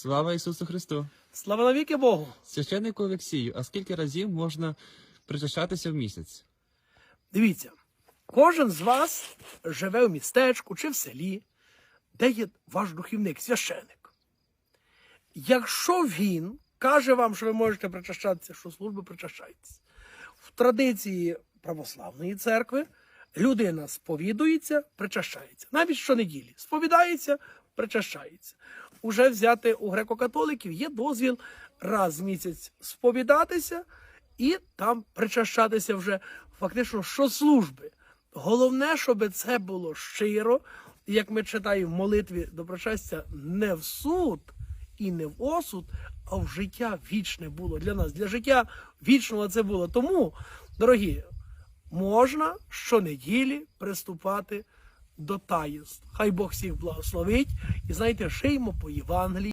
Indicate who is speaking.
Speaker 1: Слава Ісусу Христу!
Speaker 2: Слава навіки Богу!
Speaker 1: Священнику Олексію, а скільки разів можна причащатися в місяць?
Speaker 2: Дивіться, кожен з вас живе в містечку чи в селі, де є ваш духівник, священик. Якщо він каже вам, що ви можете причащатися, що служби причащайтесь. В традиції православної церкви людина сповідується, причащається. Навіть щонеділі сповідається, причащається. Уже взяти у греко-католиків є дозвіл раз в місяць сповідатися і там причащатися вже фактично щослужби. Головне, щоб це було щиро, як ми читаємо в молитві до причастя, не в суд і не в осуд, а в життя вічне було для нас. Для життя вічного це було. Тому, дорогі, можна щонеділі приступати до таїнств. Хай Бог всіх благословить. І знаєте, шиємо по Євангелії.